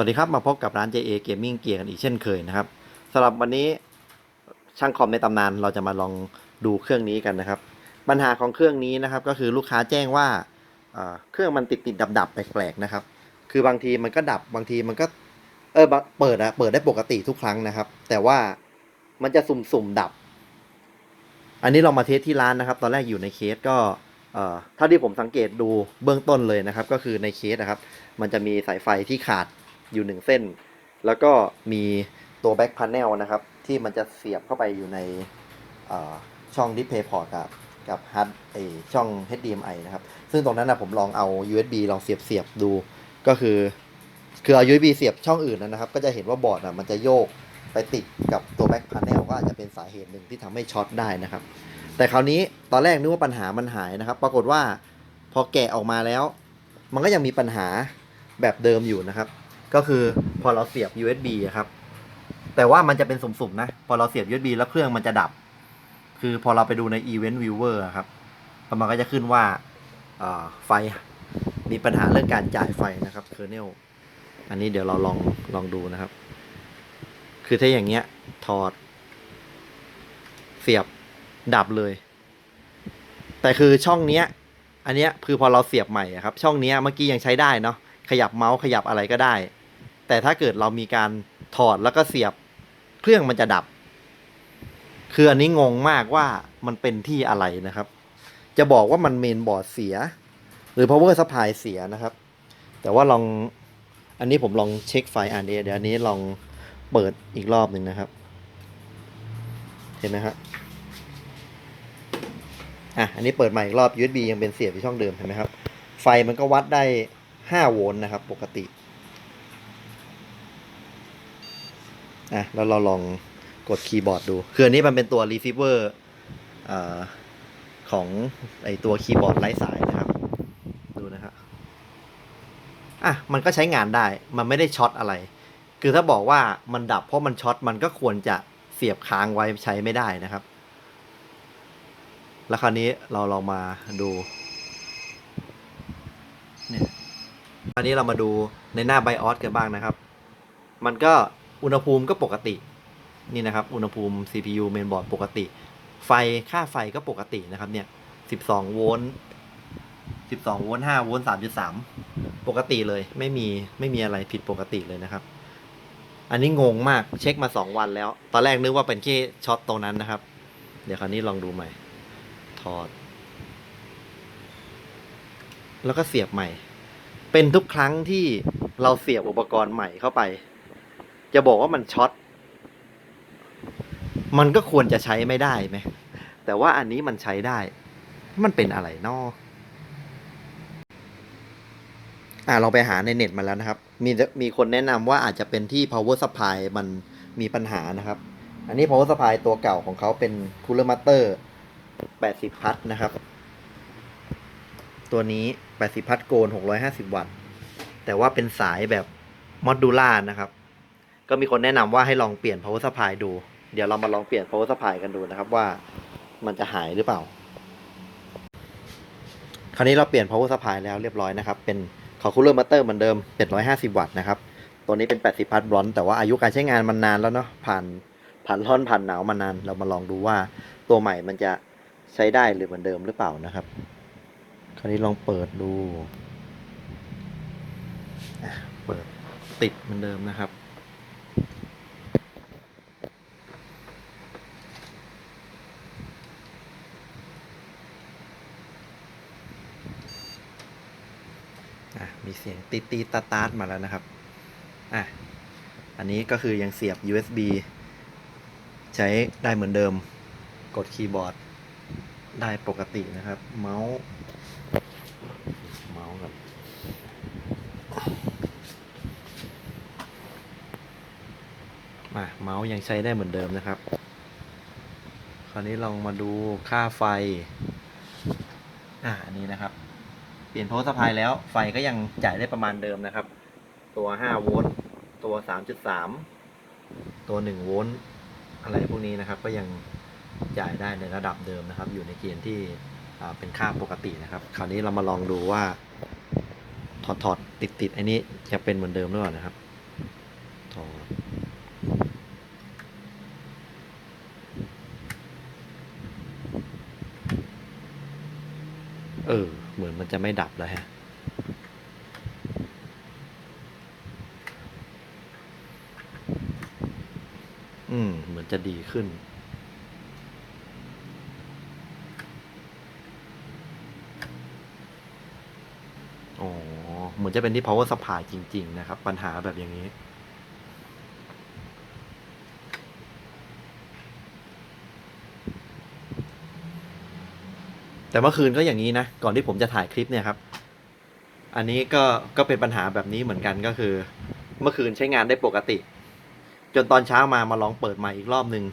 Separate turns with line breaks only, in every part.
วัสดีครับ มาพบกับร้าน JA Gaming Gear กันอีกเช่นเคยนะครับสำหรับวันนี้ช่างคอมในตำนานเราจะมาลองดูเครื่องนี้กันนะครับ ปัญหาของเครื่องนี้นะครับก็คือลูกค้าแจ้งว่าเครื่องมันติดติดดับดับแปลกๆนะครับ คือบางทีมันก็ดับบางทีมันก็เออเปิดอะเปิดได้ปกติทุกครั้งนะครับ แต่ว่ามันจะสุ่มๆดับ อันนี้เรามาเทสที่ร้านนะครับ ตอนแรกอยู่ในเคสก็เอ่อเท่าที่ผมสังเกตดูเบื้องต้นเลยนะครับ ก็คือในเคสนะครับ มันจะมีสายไฟที่ขาด อยู่หนึ่งเส้น แล้วก็มีตัวแบ็ k พ a น e l นลนะครับ ที่มันจะเสียบเข้าไปอยู่ในช่อง display port กับกับฮาร์ดไอช่อง HDMI นะครับ ซึ่งตรงนั้นนะผมลองเอา USB ลองเสียบเสียบดู ก็คือ คือเอา USB เสียบช่องอื่นนะครับ ก็จะเห็นว่าบอร์ดอะมันจะโยกไปติดกับตัวแบ็ k พ a น e l ก็อาจจะเป็นสาเหตุหนึ่งที่ทำให้ช็อตได้นะครับ แต่คราวนี้ตอนแรกนึกว่าปัญหามันหายนะครับ ปรากฏว่าพอแกะออกมาแล้ว มันก็ยังมีปัญหาแบบเดิมอยู่นะครับ ก็คือพอเราเสียบ USB อะครับ แต่ว่ามันจะเป็นสุ่มๆนะ พอเราเสียบ USB แล้วเครื่องมันจะดับ คือพอเราไปดูใน Event Viewer อะครับมันก็จะขึ้นว่าไฟมีปัญหาเรื่องการจ่ายไฟนะครับ kernel อันนี้เดี๋ยวเราลองลองดูนะครับ คือถ้าอย่างเงี้ยถอด เสียบดับเลย แต่คือช่องเนี้ย อันเนี้ยคือพอเราเสียบใหม่อะครับ ช่องเนี้ยเมื่อกี้ยังใช้ได้เนาะขยับเมาส์ขยับอะไรก็ได้ แต่ถ้าเกิดเรามีการถอดแล้วก็เสียบเครื่องมันจะดับ คืออันนี้งงมากว่ามันเป็นที่อะไรนะครับ จะบอกว่ามันเมนบอร์ดเสีย หรือ power supply เสียนะครับ แต่ว่าลองอันนี้ผมลองเช็คไฟล์อ่านเดี๋ยวอันนี้ลองเปิดอีกรอบหนึ่งนะครับ เห็นไหมครับอะอันนี้เปิดใหม่อีกรอบ USB ยังเป็นเสียบที่ช่องเดิมเห็นไหมครับ ไฟมันก็วัดได้ 5 โวลต์นะครับ ปกติ อะแล้วเราลองกดคีย์บอร์ดดู คืออันนี้มันเป็นตัว receiver เอ่อของไอตัวคีย์บอร์ดไร้สายนะครับ ดูนะครับ อะ มันก็ใช้งานได้ มันไม่ได้ช็อตอะไร คือถ้าบอกว่ามันดับเพราะมันช็อต มันก็ควรจะเสียบค้างไว้ใช้ไม่ได้นะครับ แล้วคราวนี้เราลองมาดูเนี่ยคราวนี้เรามาดูในหน้าไบออสกันบ้างนะครับ มันก็ อุณหภูมิก็ปกตินี่นะครับ อุณหภูมิ CPU เมนบอร์ดปกติ ไฟค่าไฟก็ปกตินะครับเนี่ย 12 โวลต์ 12 โวลต์ 5 โวลต์ 3.3 ปกติเลยไม่มีไม่มีอะไรผิดปกติเลยนะครับ อันนี้งงมากเช็คมา 2 วันแล้ว ตอนแรกนึกว่าเป็นแค่ช็อตตรงนั้นนะครับ เดี๋ยวคราวนี้ลองดูใหม่ ถอด แล้วก็เสียบใหม่ เป็นทุกครั้งที่เราเสียบอุปกรณ์ใหม่เข้าไป จะบอกว่ามันช็อต มันก็ควรจะใช้ไม่ได้ไหม แต่ว่าอันนี้มันใช้ได้ มันเป็นอะไรนออ่าเราไปหาในเน็ตมาแล้วนะครับ มีมีคนแนะนำว่าอาจจะเป็นที่ power supply มันมีปัญหานะครับ อันนี้ power supply ตัวเก่าของเขาเป็น cooler master 80 พัทนะครับ ตัวนี้ 80 พัทโกน 650 วัตต์ แต่ว่าเป็นสายแบบมอดูล่านะครับ ก็มีคนแนะนำว่าให้ลองเปลี่ยน power supply ดู เดี๋ยวเรามาลองเปลี่ยน power supply กันดูนะครับว่ามันจะหายหรือเปล่า คราวนี้เราเปลี่ยน power supply แล้วเรียบร้อยนะครับ เป็นของ cooler master เหมือนเดิม 750 วัตต์นะครับ ตัวนี้เป็น 80 พัทบรอนแต่ว่าอายุการใช้งานมันนานแล้วเนาะ ผ่านผ่านร้อนผ่านหนาวมานาน เรามาลองดูว่าตัวใหม่มันจะใช้ได้หรือเหมือนเดิมหรือเปล่านะครับ คราวนี้ลองเปิดดู เปิดติดเหมือนเดิมนะครับ อะ มีเสียงตีตีตาตาร์มาแล้วนะครับ อะ อันนี้ก็คือยังเสียบ USB ใช้ได้เหมือนเดิม กดคีย์บอร์ดได้ปกตินะครับ เมาส์ เมาส์ครับมาเมาส์ยังใช้ได้เหมือนเดิมนะครับ คราวนี้ลองมาดูค่าไฟ อ่าอันนี้นะครับ เปลี่ยนโพสต์สายแล้วไฟก็ยังจ่ายได้ประมาณเดิมนะครับ ตัว 5 โวลต์ตัว 3.3 ตัว 1 โวลต์อะไรพวกนี้นะครับ ก็ยังจ่ายได้ในระดับเดิมนะครับ อยู่ในเกณฑ์ที่เป็นค่าปกตินะครับ คราวนี้เรามาลองดูว่า ถอดถอดติดติดอันนี้จะเป็นเหมือนเดิมหรือเปล่านะครับถอดเออ เหมือนมันจะไม่ดับแล้วฮะอืม เหมือนจะดีขึ้น อ๋อ เหมือนจะเป็นที่ power supply จริง ๆ นะครับ ปัญหาแบบอย่างนี้ แต่เมื่อคืนก็อย่างนี้นะ ก่อนที่ผมจะถ่ายคลิปเนี่ยครับ อันนี้ก็ก็เป็นปัญหาแบบนี้เหมือนกันก็คือ เมื่อคืนใช้งานได้ปกติ จนตอนเช้ามามาลองเปิดใหม่อีกรอบหนึ่ง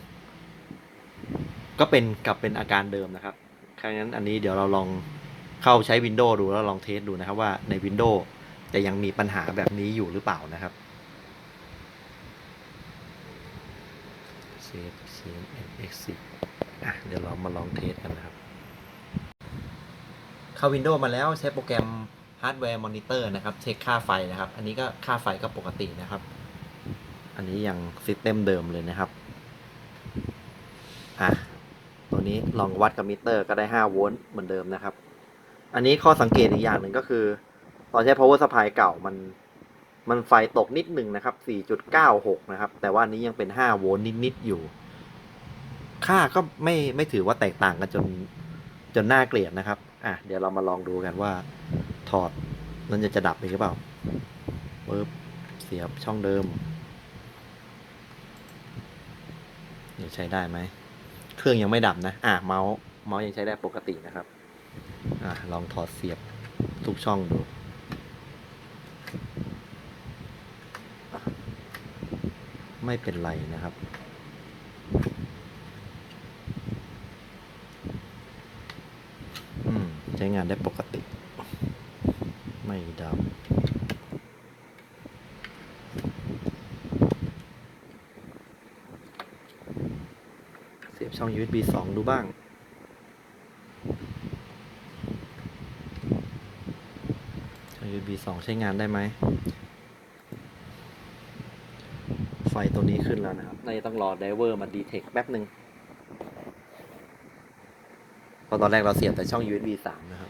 ก็เป็นกลับเป็นอาการเดิมนะครับครั้งนั้นอันนี้เดี๋ยวเราลองเข้าใช้ Windows ดูแล้วลองเทสดูนะครับว่าใน Windows จะยังมีปัญหาแบบนี้อยู่หรือเปล่านะครับ Save CMS Exit อะเดี๋ยวเรามาลองเทสกันนะครับ เข้า Windows มาแล้วใช้โปรแกรม Hardware Monitor นะครับ เช็คค่าไฟนะครับ อันนี้ก็ค่าไฟก็ปกตินะครับ อันนี้ยังซิสเต็มเดิมเลยนะครับ อะ ตัวนี้ลองวัดกับมิเตอร์ก็ได้ 5 โวลต์เหมือนเดิมนะครับ อันนี้ข้อสังเกตอีกอย่างหนึ่งก็คือ ตอนใช้ power supply เก่ามันมันไฟตกนิดหนึ่งนะครับ 4.96 นะครับ แต่ว่าอันนี้ยังเป็น 5 โวลต์นิด ๆ อยู่ ค่าก็ไม่ไม่ถือว่าแตกต่างกันจน จนน่าเกลียดนะครับ อะ เดี๋ยวเรามาลองดูกันว่า ถอดนั่นจะจะดับอีกหรือเปล่าปึ๊บเสียบช่องเดิมเดี๋ยวใช้ได้ไหม เครื่องยังไม่ดับนะ อะ เมาส์ เมาส์ยังใช้ได้ปกตินะครับ อะ ลองถอดเสียบทุกช่องดูไม่เป็นไรนะครับ อืม ใช้งานได้ปกติ ไม่ดับเสียบช่อง USB 2 ดูบ้าง ช่อง USB 2 ใช้งานได้ไหม ไฟตัวนี้ขึ้นแล้วนะครับ ในต้องรอไดเวอร์มาดีเทคแป๊บหนึ่งพราะตอนแรกเราเสียบแต่ช่อง USB 3 นะครับ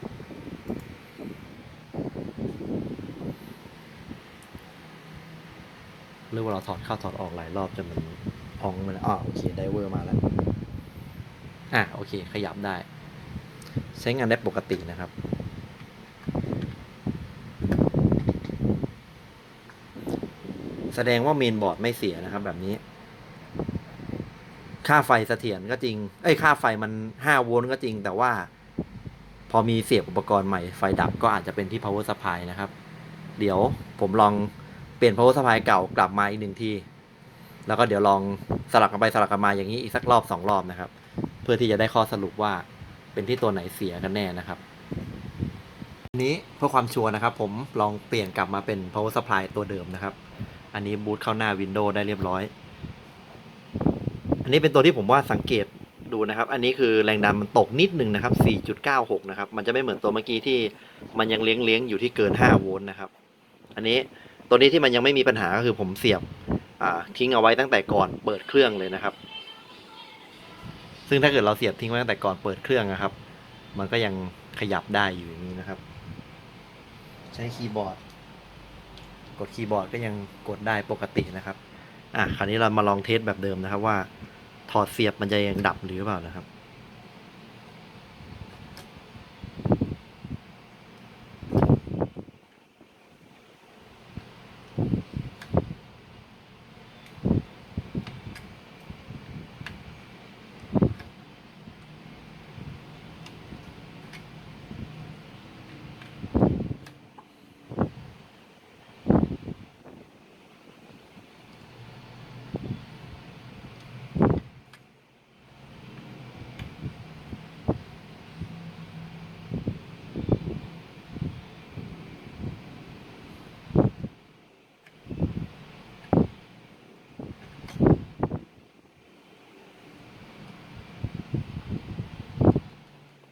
หรือว่าเราถอดเข้าถอดออกหลายรอบจนมันพองมันอ๋อโอเคไดเวอร์มาแล้ว อะโอเค ขยับได้ ใช้งานได้ปกตินะครับ แสดงว่าเมนบอร์ดไม่เสียนะครับแบบนี้ ค่าไฟเสถียรก็จริง เอ้ยค่าไฟมัน 5 โวลต์ก็จริง แต่ว่า พอมีเสียบอุปกรณ์ใหม่ไฟดับก็อาจจะเป็นที่ power supply นะครับ เดี๋ยวผมลอง เปลี่ยน power supply เก่ากลับมาอีกหนึ่งทีแล้วก็เดี๋ยวลองสลับกันไปสลับกันมาอย่างนี้อีกสักรอบสองรอบนะครับ เพื่อที่จะได้ข้อสรุปว่าเป็นที่ตัวไหนเสียกันแน่นะครับอันนี้เพื่อความชัวร์นะครับ ผมลองเปลี่ยนกลับมาเป็น power supply ตัวเดิมนะครับ อันนี้บูตเข้าหน้า Windows ได้เรียบร้อย อันนี้เป็นตัวที่ผมว่าสังเกตดูนะครับ อันนี้คือแรงดันมันตกนิดหนึ่งนะครับ 4.96 นะครับ มันจะไม่เหมือนตัวเมื่อกี้ที่มันยังเลี้ยงเลี้ยงอยู่ที่เกิน 5 โวลต์นะครับ อันนี้ ตัวนี้ที่มันยังไม่มีปัญหาก็คือผมเสียบทิ้งเอาไว้ตั้งแต่ก่อนเปิดเครื่องเลยนะครับ ซึ่งถ้าเกิดเราเสียบทิ้งไว้ตั้งแต่ก่อนเปิดเครื่องนะครับ มันก็ยังขยับได้อยู่อย่างนี้นะครับ ใช้คีย์บอร์ด กดคีย์บอร์ดก็ยังกดได้ปกตินะครับอะคราวนี้เรามาลองเทสแบบเดิมนะครับว่า ถอดเสียบมันจะยังดับหรือเปล่านะครับ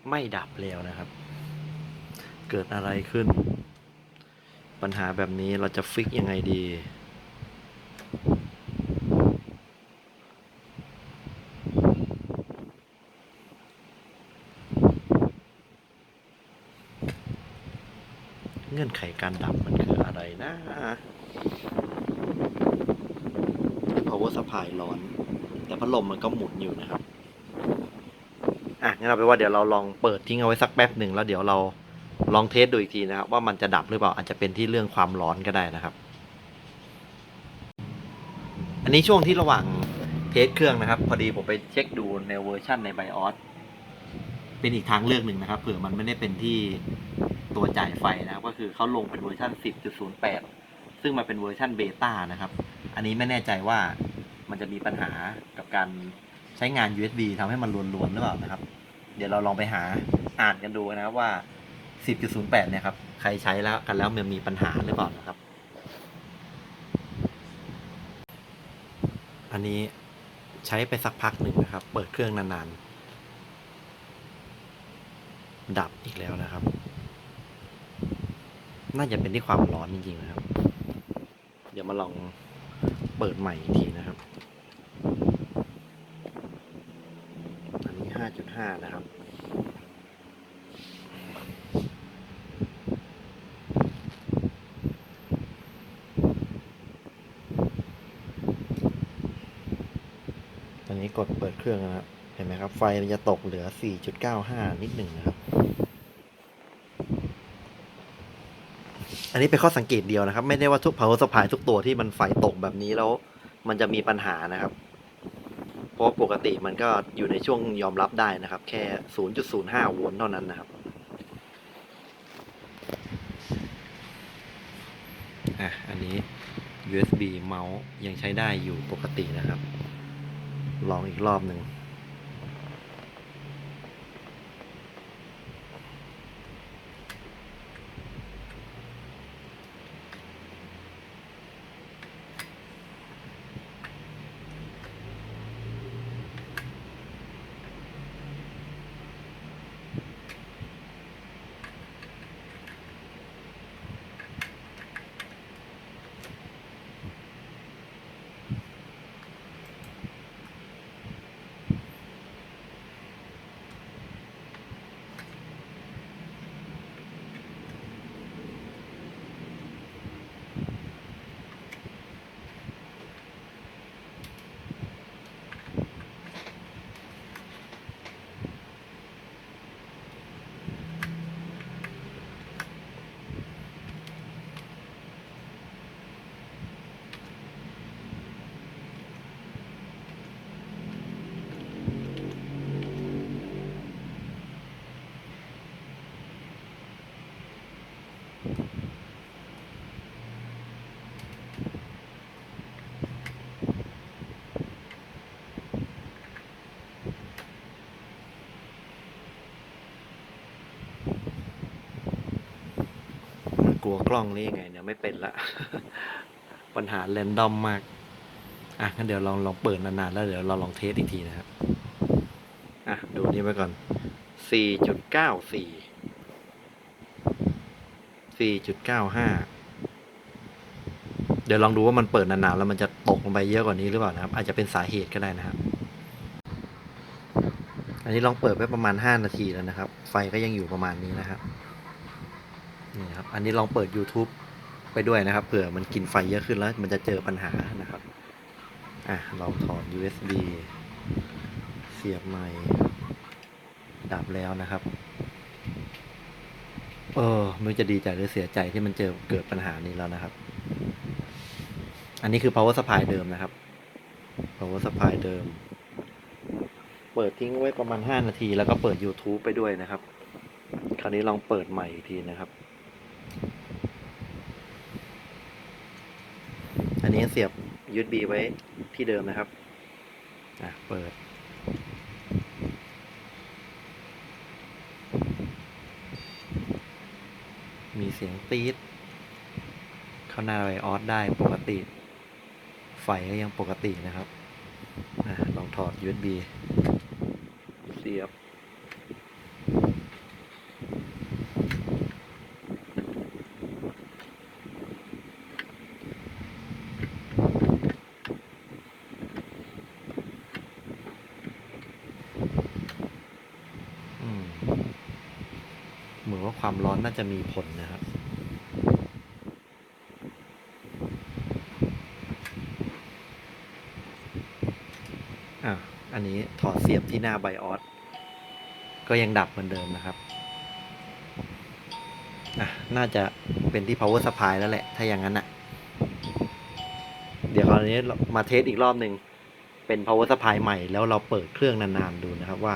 ไม่ดับแล้วนะครับ เกิดอะไรขึ้น ปัญหาแบบนี้เราจะฟิกยังไงดี เงื่อนไขการดับมันคืออะไรนะ power supply ร้อน แต่พัดลมมันก็หมุนอยู่นะครับ อะงั้นเอาไปนว่าเดี๋ยวเราลองเปิดทิ้งเอาไว้สักแป๊บหนึ่งแล้วเดี๋ยวเราลองเทสดูอีกทีนะครับ ว่ามันจะดับหรือเปล่าอาจจะเป็นที่เรื่องความร้อนก็ได้นะครับ อันนี้ช่วงที่ระหว่างเทสเครื่องนะครับ พอดีผมไปเช็คดูในเวอร์ชันใน BIOS เป็นอีกทางเลือกหนึ่งนะครับเผื่อมันไม่ได้เป็นที่ตัวจ่ายไฟนะครับ ก็คือเขาลงเป็นเวอร์ชัน10.08 ซึ่งมันเป็นเวอร์ชันเบต้านะครับ อันนี้ไม่แน่ใจว่ามันจะมีปัญหากับการ ช้งาน USB ทำให้มันลวนๆหรือเปล่านะครับ เดี๋ยวเราลองไปหาอ่านกันดูนะว่า 10.08 เนี่ยครับ ใครใช้แล้วกันแล้วมันมีปัญหาหรือเปล่านะครับ อันนี้ใช้ไปสักพักหนึ่งนะครับ เปิดเครื่องนานๆ ดับอีกแล้วนะครับ น่าจะเป็นที่ความร้อนจริงๆนะครับ เดี๋ยวมาลองเปิดใหม่อีกทีนะครับ 8.5 นะครับ ตอนนี้กดเปิดเครื่องนะครับ เห็นไหมครับ ไฟจะตกเหลือ 4.95 นิดหนึ่งนะครับ อันนี้เป็นข้อสังเกตเดียวนะครับ ไม่ได้ว่าทุก power supply ทุกตัวที่มันไฟตกแบบนี้แล้ว มันจะมีปัญหานะครับ เพราะปกติมันก็อยู่ในช่วงยอมรับได้นะครับ แค่ 0.05 โวลต์เท่านั้นนะครับอะอันนี้ USB เมาส์ยังใช้ได้อยู่ปกตินะครับ ลองอีกรอบหนึ่ง มัน กลัวกล้องนี่ยังไงเนี่ยไม่เป็นละ ปัญหาแรนดอมมาก อะงั้นเดี๋ยวลองลองเปิดนานๆแล้วเดี๋ยวเราลองเทสอีกทีนะครับ อะ ดูนี่ไปก่อน 4.94 4.95 เดี๋ยวลองดูว่ามันเปิดนานๆแล้วมันจะตกลงไปเยอะกว่านี้หรือเปล่านะครับ อาจจะเป็นสาเหตุก็ได้นะครับ อันนี้ลองเปิดไว้ประมาณ 5 นาทีแล้วนะครับ ไฟก็ยังอยู่ประมาณนี้นะครับ นี่ครับ อันนี้ลองเปิด YouTube ไปด้วยนะครับเผื่อมันกินไฟเยอะขึ้นแล้ว มันจะเจอปัญหานะครับ อะเราถอด USB เสียบใหม่ดับแล้วนะครับ เออไม่รู้จะดีใจหรือเสียใจที่มันเจอเกิดปัญหานี้แล้วนะครับ อันนี้คือ power supply เดิมนะครับ power supply เดิม เปิดทิ้งไว้ประมาณ 5 นาที แล้วก็เปิด YouTube ไปด้วยนะครับ คราวนี้ลองเปิดใหม่อีกทีนะครับ อันนี้เสียบ USB ไว้ที่เดิมนะครับอะเปิด มีเสียงตี๊ดเข้าหน้าไวออสได้ปกติ ไฟก็ยังปกตินะครับอะลองถอด USB เสียบ น่าจะมีผลนะครับอะอันนี้ถอดเสียบที่หน้าไบออสก็ยังดับเหมือนเดิมนะครับอะน่าจะเป็นที่ power supply แล้วแหละ ถ้าอย่างนั้นอะ เดี๋ยวคราวนี้มาเทสอีกรอบหนึ่งเป็น power supply ใหม่แล้วเราเปิดเครื่องนานๆดูนะครับว่า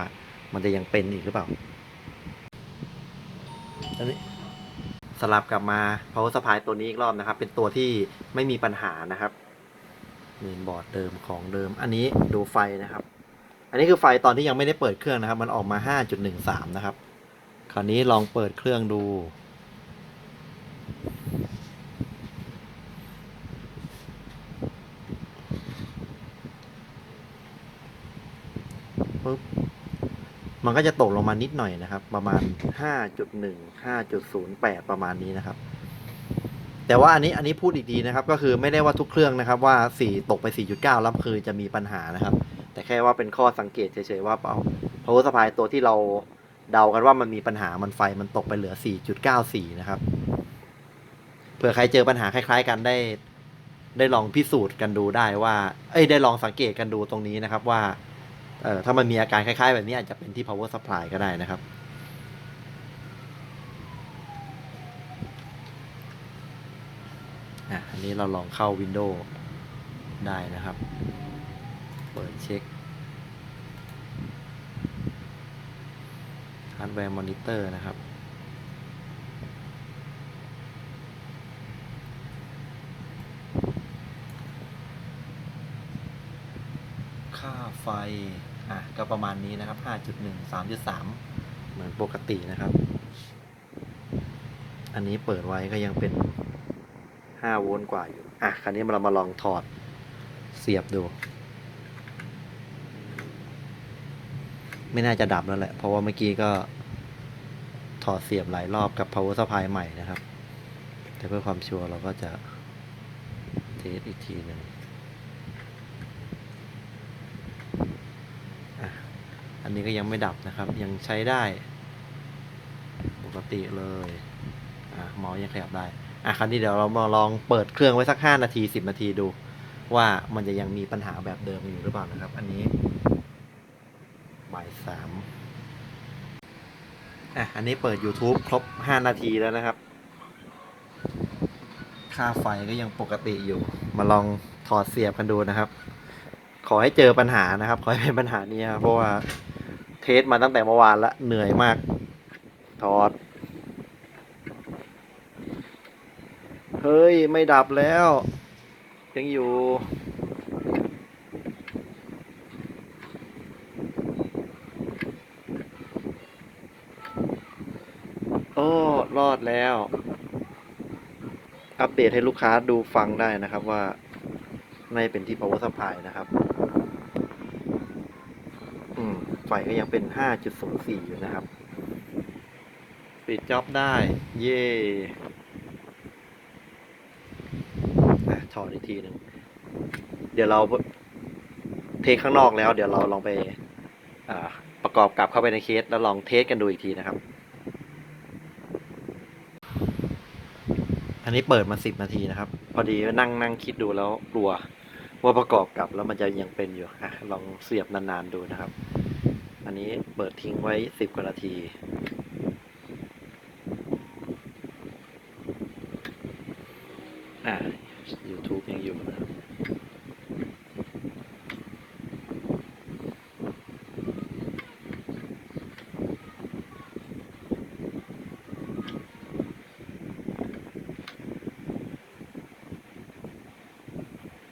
มันจะยังเป็นอีกหรือเปล่า อันนี้สลับกลับมา power supply ตัวนี้อีกรอบนะครับ เป็นตัวที่ไม่มีปัญหานะครับเมนบอร์ดเดิมของเดิม อันนี้ดูไฟนะครับ อันนี้คือไฟตอนที่ยังไม่ได้เปิดเครื่องนะครับ มันออกมา 5.13 นะครับ คราวนี้ลองเปิดเครื่องดู ปุ๊บ มันก็จะตกลงมานิดหน่อยนะครับ ประมาณ 5.1 5.08 ประมาณนี้นะครับ แต่ว่าอันนี้อันนี้พูดอีกทีนะครับ ก็คือไม่ได้ว่าทุกเครื่องนะครับว่า 4 ตกไป 4.9 แล้วคือจะมีปัญหานะครับ แต่แค่ว่าเป็นข้อสังเกตเฉยๆว่าเอา power supply ตัวที่เราเดากันว่ามันมีปัญหามันไฟมันตกไปเหลือ 4.94 นะครับ เผื่อใครเจอปัญหาคล้าย ๆ กันได้ ได้ลองพิสูจน์กันดูได้ว่า เอ้ยได้ลองสังเกตกันดูตรงนี้นะครับว่า ถ้ามันมีอาการคล้าย ๆ แบบนี้อาจจะเป็นที่ power supply ก็ได้นะครับ อันนี้เราลองเข้า Windows ได้นะครับ เปิดเช็คฮาร์ดแวร์มอนิเตอร์นะครับค่าไฟ อะก็ประมาณนี้นะครับ 5.1 3.3 เหมือนปกตินะครับ อันนี้เปิดไว้ก็ยังเป็น 5 โวลต์กว่าอยู่ อะ คราวนี้เรามาลองถอดเสียบดู ไม่น่าจะดับแล้วแหละ เพราะว่าเมื่อกี้ก็ถอดเสียบหลายรอบกับ power supply ใหม่นะครับ แต่เพื่อความชัวร์เราก็จะเทสอีกทีหนึ่งอะ อันนี้ก็ยังไม่ดับนะครับ ยังใช้ได้ ปกติเลยอะเมาส์ยังขยับได้อะคราวนี้เดี๋ยวเรามาลองเปิดเครื่องไว้สัก 5 นาที 10 นาทีดู ว่ามันจะยังมีปัญหาแบบเดิมอยู่หรือเปล่านะครับ อันนี้บ่ายสามอะอันนี้เปิด YouTube ครบ 5 นาทีแล้วนะครับ ค่าไฟก็ยังปกติอยู่ มาลองถอดเสียบกันดูนะครับ ขอให้เจอปัญหานะครับ ขอให้เป็นปัญหานี้ครับเพราะว่า ทสมาตั้งแต่เมื่อวานละเหนื่อยมาก ถอด เฮ้ย ไม่ดับแล้ว ยังอยู่ โอ้ รอดแล้ว อัปเดตให้ลูกค้าดูฟังได้นะครับว่า ไม่เป็นที่ power supply นะครับ อืม ไฟก็ยังเป็น5.04อยู่นะครับ ปิดจ็อบได้ เย่ถอดอีกทีหนึ่ง เดี๋ยวเราเทสข้างนอกแล้ว เดี๋ยวเราลองไปประกอบกลับเข้าไปในเคส แล้วลองเทสกันดูอีกทีนะครับ อันนี้เปิดมาสิบนาทีนะครับ พอดีนั่งนั่งคิดดูแล้วกลัวว่าประกอบกับแล้วมันจะยังเป็นอยู่อะลองเสียบนานๆดูนะครับ อันนี้เปิดทิ้งไว้สิบกว่านาที อะ YouTube ยังอยู่นะ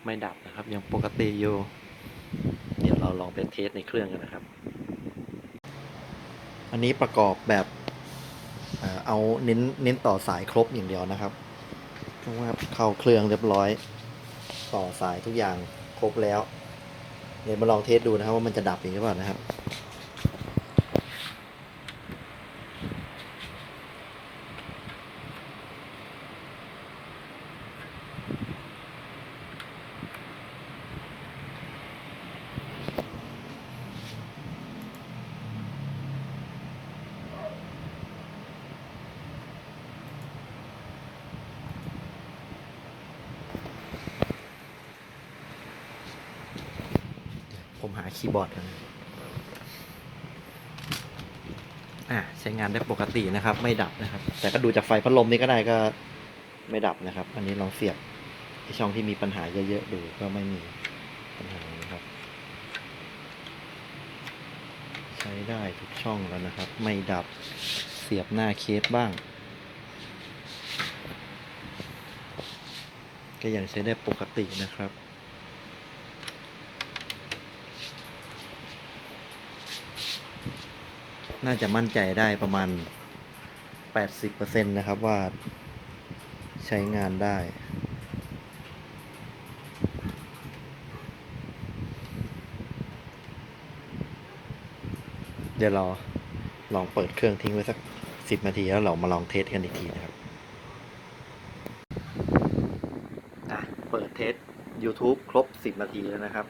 ไม่ดับนะครับ ยังปกติอยู่ เดี๋ยวเราลองไปเทสในเครื่องกันนะครับ อันนี้ประกอบแบบเอ่อเอาเน้นเน้นต่อสายครบอย่างเดียวนะครับเพราะว่าเข้าเครื่องเรียบร้อย ต่อสายทุกอย่างครบแล้ว เดี๋ยวมาลองเทสดูนะครับว่ามันจะดับอีกหรือเปล่านะครับ ผ ผมหาคีย์ บอร์ดกันอะใช้งานได้ปกตินะครับ ไม่ดับนะครับ แต่ก็ดูจากไฟพัดลมนี้ก็ได้ก็ไม่ดับนะครับ อันนี้ลองเสียบที่ช่องที่มีปัญหาเยอะๆดูก็ไม่มีปัญหานะครับ ใช้ได้ทุกช่องแล้วนะครับ ไม่ดับเสียบหน้าเคสบ้าง ก็ยังใช้ได้ปกตินะครับ น่าจะมั่นใจได้ประมาณ 80%นะครับว่าใช้งานได้ เดี๋ยวเราลองเปิดเครื่องทิ้งไว้สัก 10 นาทีแล้วเรามาลองเทสกันอีกทีนะครับอะเปิดเทส YouTube ครบ 10 นาทีแล้วนะครับ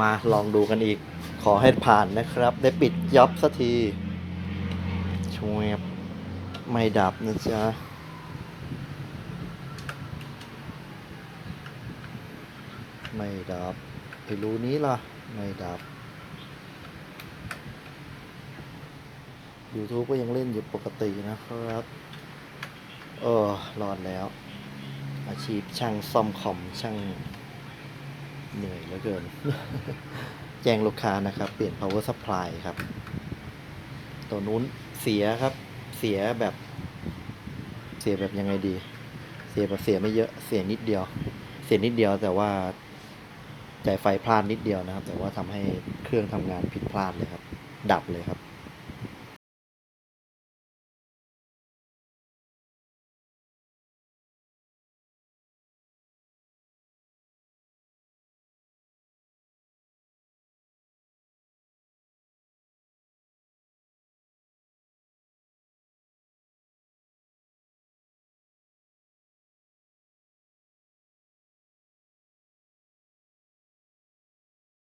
มาลองดูกันอีก ขอให้ผ่านนะครับ ได้ปิดยับสักทีช่วยไม่ดับนะจ๊ะไม่ดับไอ้รูนี้ล่ะ ไม่ดับ YouTube ก็ยังเล่นอยู่ปกตินะครับ เออรอดแล้ว อาชีพช่างซ่อมคอมช่าง เหนื่อยเหลือเกิน แจ้งลูกค้านะครับ เปลี่ยน power supply ครับ ตัวนู้นเสียครับ เสียแบบ เสียแบบยังไงดี เสียแบบเสียไม่เยอะ เสียนิดเดียว เสียนิดเดียวแต่ว่าจ่ายไฟพลาดนิดเดียวนะครับ แต่ว่าทำให้เครื่องทำงานผิดพลาดเลยครับ ดับเลยครับ